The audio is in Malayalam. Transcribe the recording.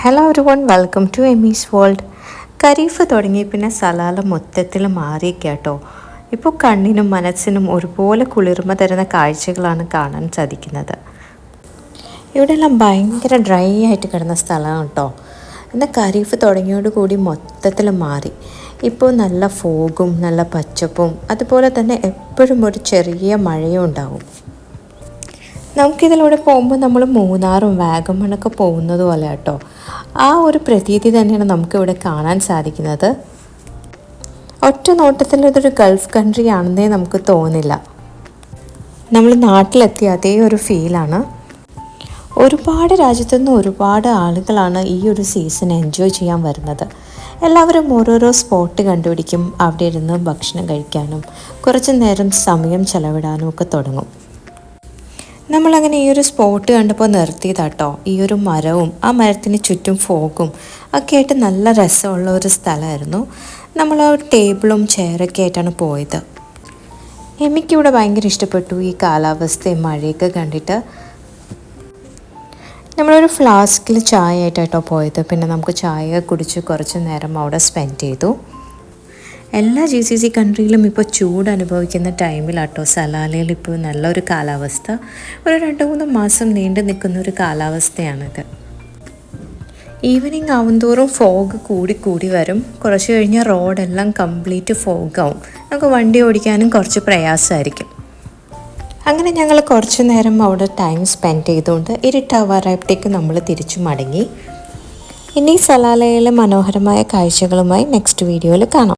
ഹലോ ഒരു one welcome to Emi's world Khareef തുടങ്ങി പിന്നെ സലാല മൊത്തത്തിൽ മാറിയേക്കാട്ടോ കേട്ടോ ഇപ്പോൾ കണ്ണിനും മനസ്സിനും ഒരുപോലെ കുളിർമ തരുന്ന കാഴ്ചകളാണ് കാണാൻ സാധിക്കുന്നത്. ഇവിടെയെല്ലാം ഭയങ്കര ഡ്രൈ ആയിട്ട് കിടന്ന സ്ഥലമാണ് കേട്ടോ എന്നാൽ ഖരീഫ് തുടങ്ങിയോടുകൂടി മൊത്തത്തിൽ മാറി. ഇപ്പോൾ നല്ല ഫോഗും നല്ല പച്ചപ്പും അതുപോലെ തന്നെ എപ്പോഴും ഒരു ചെറിയ മഴയും ഉണ്ടാവും. നമുക്കിതിലൂടെ പോകുമ്പോൾ നമ്മൾ മൂന്നാറും വാഗമണൊക്കെ പോകുന്നത് പോലെ കേട്ടോ. ആ ഒരു പ്രതീതി തന്നെയാണ് നമുക്കിവിടെ കാണാൻ സാധിക്കുന്നത്. ഒറ്റ നോട്ടത്തിൽ ഇതൊരു ഗൾഫ് കൺട്രി ആണെന്നേ നമുക്ക് തോന്നില്ല. നമ്മൾ നാട്ടിലെത്തിയ അതേ ഒരു ഫീലാണ് ഒരുപാട് രാജ്യത്തുനിന്ന് ഒരുപാട് ആളുകളാണ് ഈ ഒരു സീസൺ എൻജോയ് ചെയ്യാൻ വരുന്നത്. എല്ലാവരും ഓരോരോ സ്പോട്ട് കണ്ടുപിടിക്കും അവിടെ ഇരുന്ന് ഭക്ഷണം കഴിക്കാനും കുറച്ച് നേരം സമയം ചെലവിടാനും ഒക്കെ തുടങ്ങും. നമ്മളങ്ങനെ ഈ ഒരു സ്പോട്ട് കണ്ടപ്പോൾ നിർത്തിയതാട്ടോ. ഈ ഒരു മരവും ആ മരത്തിന് ചുറ്റും ഫോഗും ഒക്കെ ആയിട്ട് നല്ല രസമുള്ള ഒരു സ്ഥലമായിരുന്നു. നമ്മൾ ആ ടേബിളും ചെയറൊക്കെ ആയിട്ടാണ് പോയത്. എമിക്കിവിടെ ഭയങ്കര ഇഷ്ടപ്പെട്ടു ഈ കാലാവസ്ഥയും മഴയൊക്കെ കണ്ടിട്ട്. നമ്മളൊരു ഫ്ലാസ്കിൽ ചായ ആയിട്ടാട്ടോ പോയത്. പിന്നെ നമുക്ക് ചായ കുടിച്ച് കുറച്ച് നേരം അവിടെ സ്പെൻഡ് ചെയ്തു. എല്ലാ ജി സി സി കൺട്രിയിലും ഇപ്പോൾ ചൂട് അനുഭവിക്കുന്ന ടൈമിലാട്ടോ സലാലയിൽ ഇപ്പോൾ നല്ലൊരു കാലാവസ്ഥ. ഒരു രണ്ട് മൂന്ന് മാസം നീണ്ടു നിൽക്കുന്ന ഒരു കാലാവസ്ഥയാണിത് ഈവനിങ് ആവുംതോറും ഫോഗ് കൂടി കൂടി വരും. കുറച്ച് കഴിഞ്ഞാൽ റോഡെല്ലാം കംപ്ലീറ്റ് ഫോഗാവും നമുക്ക് വണ്ടി ഓടിക്കാനും കുറച്ച് പ്രയാസമായിരിക്കും. അങ്ങനെ ഞങ്ങൾ കുറച്ച് നേരം അവിടെ ടൈം സ്പെൻഡ് ചെയ്തുകൊണ്ട് ഇരുട്ടാവാറായപ്പോഴത്തേക്ക് നമ്മൾ തിരിച്ചു മടങ്ങി. ഇനി സലാലയിലെ മനോഹരമായ കാഴ്ചകളുമായി നെക്സ്റ്റ് വീഡിയോയിൽ കാണാം.